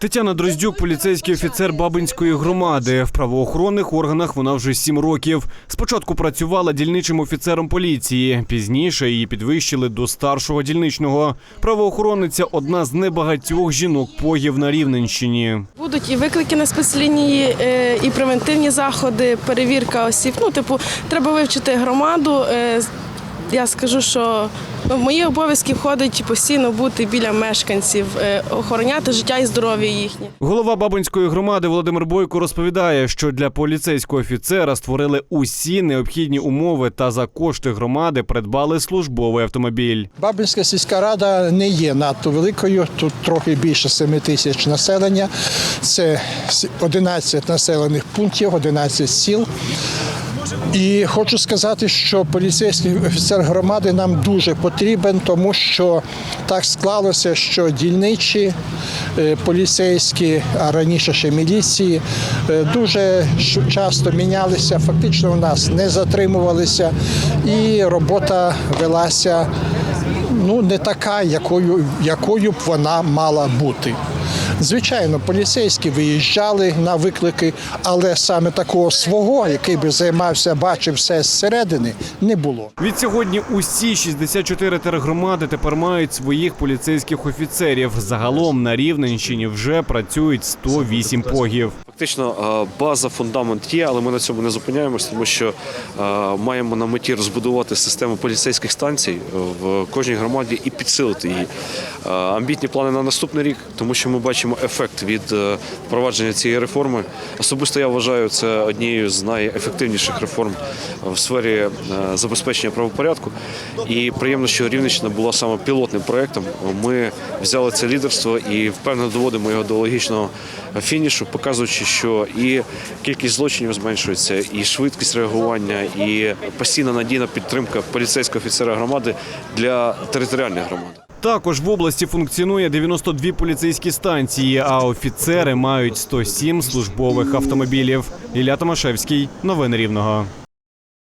Тетяна Дроздюк, поліцейський офіцер Бабинської громади. В правоохоронних органах вона вже сім років. Спочатку працювала дільничим офіцером поліції. Пізніше її підвищили до старшого дільничного. Правоохоронниця одна з небагатьох жінок-погів на Рівненщині. Будуть і виклики на спецлінії, е, і превентивні заходи, перевірка осіб. Ну, типу, треба вивчити громаду. Я скажу, що в мої обов'язки входить постійно бути біля мешканців, е, охороняти життя і здоров'я їхнє. Голова Бабинської громади Володимир Бойко розповідає, що для поліцейського офіцера створили усі необхідні умови та за кошти громади придбали службовий автомобіль. Бабинська сільська рада не є надто великою. Тут трохи більше 7 тисяч населення. Це 11 населених пунктів, 11 сіл. І хочу сказати, що поліцейський офіцер громади нам дуже потрібен, тому що так склалося, що дільничі е, поліцейські, а раніше ще міліції, е, дуже часто мінялися, фактично у нас не затримувалися, і робота велася ну не така, якою, якою б вона мала бути. Звичайно, поліцейські виїжджали на виклики, але саме такого свого, який би займався, бачив все зсередини, не було. Від сьогодні усі 64 тергромади тепер мають своїх поліцейських офіцерів. Загалом на Рівненщині вже працюють 108 погів. Фактично е, база, фундамент є, але ми на цьому не зупиняємось, тому що е, маємо на меті розбудувати систему поліцейських станцій в кожній громаді і підсилити її. Е, Амбітні плани на наступний рік, тому що ми бачимо ефект від е, впровадження цієї реформи. Особисто я вважаю це однією з найефективніших реформ в сфері е, забезпечення правопорядку. І приємно, що Рівненщина була саме пілотним проєктом. Ми взяли це лідерство і впевнено доводимо його до логічного фінішу, показуючи, що і кількість злочинів зменшується, і швидкість реагування, і постійна надійна підтримка поліцейського офіцера громади для територіальних громад. Також в області функціонує 92 поліцейські станції, а офіцери мають 107 службових автомобілів. Ілля Томашевський, новини Рівного.